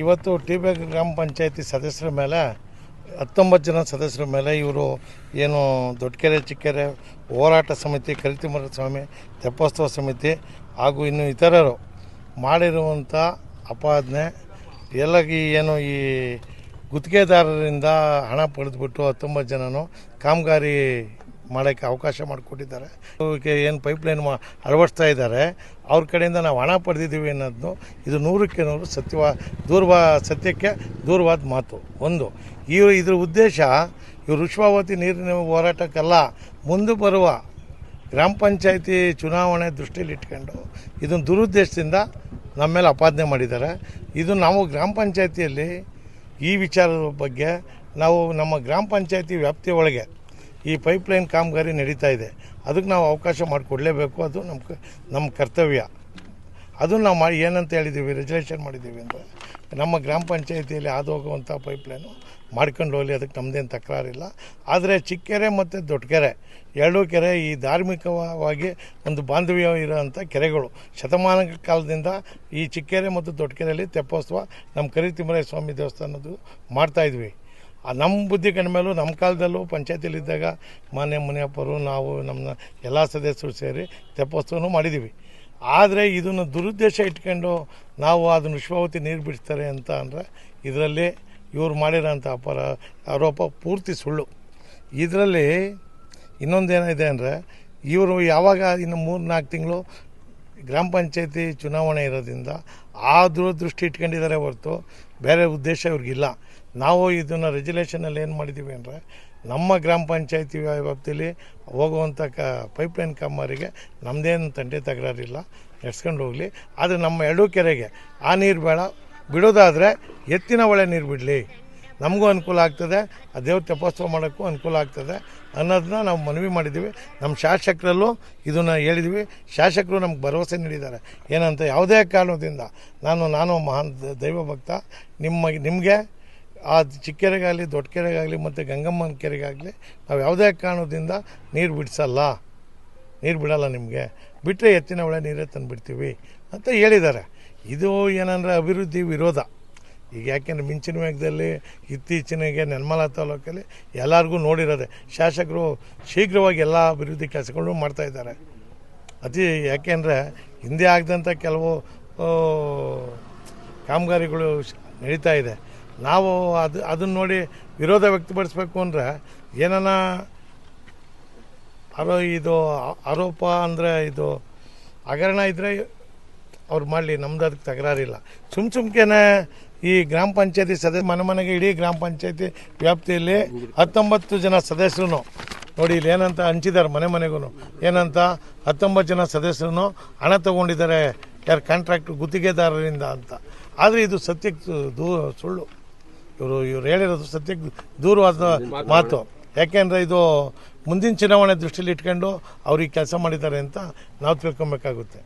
ಇವತ್ತು T B ಗ್ರಾಮ ಪಂಚಾಯತಿ ಸದಸ್ಯರ ಮೇಲೆ, ಹತ್ತೊಂಬತ್ತು ಜನ ಸದಸ್ಯರ ಮೇಲೆ ಇವರು ಏನು ದೊಡ್ಡಕೆರೆ ಚಿಕ್ಕೆರೆ, ಹೋರಾಟ ಸಮಿತಿ, ಕರಿತಿಮರ ಸ್ವಾಮಿ, ತೆಪ್ಪೋತ್ಸವ ಸಮಿತಿ ಹಾಗೂ ಇನ್ನು ಇತರರು ಮಾಡಿರುವಂಥ ಅಪಾದನೆ ಎಲ್ಲ ಏನು ಈ ಗುತ್ತಿಗೆದಾರರಿಂದ ಹಣ ಪಡೆದುಬಿಟ್ಟು ಹತ್ತೊಂಬತ್ತು ಜನನು ಕಾಮಗಾರಿ ಮಾಡೋಕ್ಕೆ ಅವಕಾಶ ಮಾಡಿಕೊಟ್ಟಿದ್ದಾರೆ. ಏನು ಪೈಪ್ಲೈನ್ ಮಾ ಅಳವಡಿಸ್ತಾ ಇದ್ದಾರೆ. ಅವ್ರ ಕಡೆಯಿಂದ ನಾವು ಹಣ ಪಡೆದಿದ್ದೀವಿ ಅನ್ನೋದು ಇದು ನೂರಕ್ಕೆ ನೂರು ಸತ್ಯವ ದೂರವಾ ಸತ್ಯಕ್ಕೆ ದೂರವಾದ ಮಾತು. ಒಂದು, ಈ ಇದ್ರ ಉದ್ದೇಶ ಇವರು ಋಷ್ವಾವತಿ ನೀರಿನ ಹೋರಾಟಕ್ಕೆಲ್ಲ, ಮುಂದೆ ಬರುವ ಗ್ರಾಮ ಪಂಚಾಯತಿ ಚುನಾವಣೆ ದೃಷ್ಟಿಯಲ್ಲಿ ಇಟ್ಕೊಂಡು ಇದನ್ನು ದುರುದ್ದೇಶದಿಂದ ನಮ್ಮ ಮೇಲೆ ಅಪಾದನೆ ಮಾಡಿದ್ದಾರೆ. ಇದು ನಾವು ಗ್ರಾಮ ಪಂಚಾಯತಿಯಲ್ಲಿ ಈ ವಿಚಾರದ ಬಗ್ಗೆ ನಾವು ನಮ್ಮ ಗ್ರಾಮ ಪಂಚಾಯತಿ ವ್ಯಾಪ್ತಿಯ ಒಳಗೆ ಈ ಪೈಪ್ಲೈನ್ ಕಾಮಗಾರಿ ನಡೀತಾ ಇದೆ. ಅದಕ್ಕೆ ನಾವು ಅವಕಾಶ ಮಾಡಿಕೊಡ್ಲೇಬೇಕು. ಅದು ನಮ್ಮ ನಮ್ಮ ಕರ್ತವ್ಯ. ಅದನ್ನು ನಾವು ಮಾಡಿ ಏನಂತ ಹೇಳಿದ್ದೀವಿ ರೆಜುಲೇಷನ್ ಮಾಡಿದ್ದೀವಿ ಅಂದರೆ ನಮ್ಮ ಗ್ರಾಮ ಪಂಚಾಯತಿಯಲ್ಲಿ ಹಾದು ಹೋಗುವಂಥ ಪೈಪ್ಲೈನು ಮಾಡ್ಕೊಂಡು ಹೋಗಲಿ, ಅದಕ್ಕೆ ನಮ್ಮದೇನು ತಕರಾರಿಲ್ಲ. ಆದರೆ ಚಿಕ್ಕೆರೆ ಮತ್ತು ದೊಡ್ಡಕೆರೆ ಎರಡೂ ಕೆರೆ ಈ ಧಾರ್ಮಿಕವಾಗಿ ಒಂದು ಬಾಂಧವ್ಯ ಇರೋವಂಥ ಕೆರೆಗಳು. ಶತಮಾನ ಕಾಲದಿಂದ ಈ ಚಿಕ್ಕೆರೆ ಮತ್ತು ದೊಡ್ಡಕೆರೆಯಲ್ಲಿ ತೆಪ್ಪೋತ್ಸವ ನಮ್ಮ ಕರಿತಿಮರಾಯ ಸ್ವಾಮಿ ದೇವಸ್ಥಾನದ್ದು ಮಾಡ್ತಾಯಿದ್ವಿ ಆ ನಮ್ಮ ಬುದ್ಧಿ ಮೇಲೂ ನಮ್ಮ ಕಾಲದಲ್ಲೂ ಪಂಚಾಯತಿಲಿದ್ದಾಗ ಮಾನ್ಯ ಮುನಿಯಪ್ಪರು ನಾವು ನಮ್ಮ ಎಲ್ಲ ಸದಸ್ಯರು ಸೇರಿ ತೆಪ್ಪೋತ್ಸವನೂ ಮಾಡಿದ್ದೀವಿ ಆದರೆ ಇದನ್ನು ದುರುದ್ದೇಶ ಇಟ್ಕೊಂಡು ನಾವು ಅದನ್ನು ವಿಶ್ವಾವತಿ ನೀರು ಬಿಡ್ತಾರೆ ಅಂತ ಅಂದರೆ ಇದರಲ್ಲಿ ಇವ್ರು ಮಾಡಿರೋಂಥ ಅಪರ ಆರೋಪ ಪೂರ್ತಿ ಸುಳ್ಳು. ಇದರಲ್ಲಿ ಇನ್ನೊಂದೇನಿದೆ ಅಂದರೆ ಇವರು ಯಾವಾಗ ಇನ್ನು ಮೂರು ನಾಲ್ಕು ತಿಂಗಳು ಗ್ರಾಮ ಪಂಚಾಯತಿ ಚುನಾವಣೆ ಇರೋದ್ರಿಂದ ಆ ದೂರದೃಷ್ಟಿ ಇಟ್ಕೊಂಡಿದ್ದಾರೆ ಹೊರತು ಬೇರೆ ಉದ್ದೇಶ ಇವ್ರಿಗಿಲ್ಲ. ನಾವು ಇದನ್ನು ರೆಜುಲೇಷನಲ್ಲಿ ಏನು ಮಾಡಿದ್ದೀವಿ ಅಂದರೆ ನಮ್ಮ ಗ್ರಾಮ ಪಂಚಾಯತಿ ವ್ಯಾಪ್ತಿಯಲ್ಲಿ ಹೋಗುವಂಥ ಕ ಪೈಪ್ಲೈನ್ ಕಾಮಗಾರಿಗೆ ನಮ್ಮದೇನು ತಂಡೆ ತಗಡಾರಿಲ್ಲ ನಡೆಸ್ಕೊಂಡು ಹೋಗಲಿ. ಆದರೆ ನಮ್ಮ ಎರಡೂ ಕೆರೆಗೆ ಆ ನೀರು ಬೇಡ, ಬಿಡೋದಾದರೆ ಎತ್ತಿನ ಒಳ್ಳೆ ನೀರು ಬಿಡಲಿ. ನಮಗೂ ಅನುಕೂಲ ಆಗ್ತದೆ, ಆ ದೇವ್ರ ತಪಸ್ಸು ಮಾಡೋಕ್ಕೂ ಅನುಕೂಲ ಆಗ್ತದೆ ಅನ್ನೋದನ್ನ ನಾವು ಮನವಿ ಮಾಡಿದ್ದೀವಿ. ನಮ್ಮ ಶಾಸಕರಲ್ಲೂ ಇದನ್ನು ಹೇಳಿದ್ವಿ ಶಾಸಕರು ನಮ್ಗೆ ಭರವಸೆ ನೀಡಿದ್ದಾರೆ. ಏನಂತ ಯಾವುದೇ ಕಾರಣದಿಂದ ನಾನು ನಾನು ಮಹಾನ್ ದೈವ ಭಕ್ತ, ನಿಮ್ಮ, ನಿಮಗೆ ಆ ಚಿಕ್ಕೆರೆಗಾಗಲಿ ದೊಡ್ಡ ಕೆರೆಗಾಗಲಿ ಮತ್ತು ಗಂಗಮ್ಮನ ಕೆರೆಗಾಗಲಿ ನಾವು ಯಾವುದೇ ಕಾರಣದಿಂದ ನೀರು ಬಿಡಿಸಲ್ಲ. ನೀರು ಬಿಡಲ್ಲ ನಿಮಗೆ. ಬಿಟ್ಟರೆ ಎತ್ತಿನ ಒಳ್ಳೆ ನೀರೇ ತಂದುಬಿಡ್ತೀವಿ ಅಂತ ಹೇಳಿದ್ದಾರೆ. ಇದು ಏನಂದರೆ ಅಭಿವೃದ್ಧಿ ವಿರೋಧ. ಈಗ ಯಾಕೆಂದರೆ ಮಿಂಚಿನ ವೇಗದಲ್ಲಿ ಇತ್ತೀಚಿನಗೆ ನೆನ್ಮಲ ತಾಲೂಕಲ್ಲಿ ಎಲ್ಲರಿಗೂ ನೋಡಿರೋದೆ. ಶಾಸಕರು ಶೀಘ್ರವಾಗಿ ಎಲ್ಲ ಅಭಿವೃದ್ಧಿ ಕೆಲಸಗಳು ಮಾಡ್ತಾಯಿದ್ದಾರೆ ಅತಿ ಯಾಕೆಂದರೆ ಹಿಂದೆ ಆಗದಂಥ ಕೆಲವು ಕಾಮಗಾರಿಗಳು ನಡೀತಾ ಇದೆ. ನಾವು ಅದು, ಅದನ್ನು ನೋಡಿ ವಿರೋಧ ವ್ಯಕ್ತಪಡಿಸ್ಬೇಕು ಅಂದರೆ ಏನನ್ನ ಆರೋ, ಇದು ಆರೋಪ ಅಂದರೆ ಇದು ಹಗರಣ ಇದ್ದರೆ ಅವ್ರು ಮಾಡಲಿ, ನಮ್ದು ಅದಕ್ಕೆ ತಕರಾರಿಲ್ಲ. ಸುಮ್ ಸುಮ್ಕೆನೆ ಈ ಗ್ರಾಮ ಪಂಚಾಯತಿ ಸದಸ್ಯ ಮನೆ ಮನೆಗೆ ಇಡೀ ಗ್ರಾಮ ಪಂಚಾಯತಿ ವ್ಯಾಪ್ತಿಯಲ್ಲಿ ಹತ್ತೊಂಬತ್ತು ಜನ ಸದಸ್ಯರು ನೋಡಿ ಇಲ್ಲಿ ಏನಂತ ಹಂಚಿದ್ದಾರೆ ಮನೆ ಮನೆಗೂ ಏನಂತ ಹತ್ತೊಂಬತ್ತು ಜನ ಸದಸ್ಯರು ಹಣ ತಗೊಂಡಿದ್ದಾರೆ. ಯಾರು ಕಾಂಟ್ರಾಕ್ಟ್ ಗುತ್ತಿಗೆದಾರರಿಂದ ಅಂತ. ಆದರೆ ಇದು ಸತ್ಯಕ್ಕೆ ದೂ, ಸುಳ್ಳು. ಇವರು, ಇವ್ರು ಹೇಳಿರೋದು ಸತ್ಯಕ್ಕೆ ದೂರವಾದ ಮಾತು. ಯಾಕೆಂದರೆ ಇದು ಮುಂದಿನ ಚುನಾವಣೆ ದೃಷ್ಟಿಯಲ್ಲಿ ಇಟ್ಕೊಂಡು ಅವ್ರಿಗೆ ಕೆಲಸ ಮಾಡಿದ್ದಾರೆ ಅಂತ ನಾವು ತಿಳ್ಕೊಬೇಕಾಗುತ್ತೆ.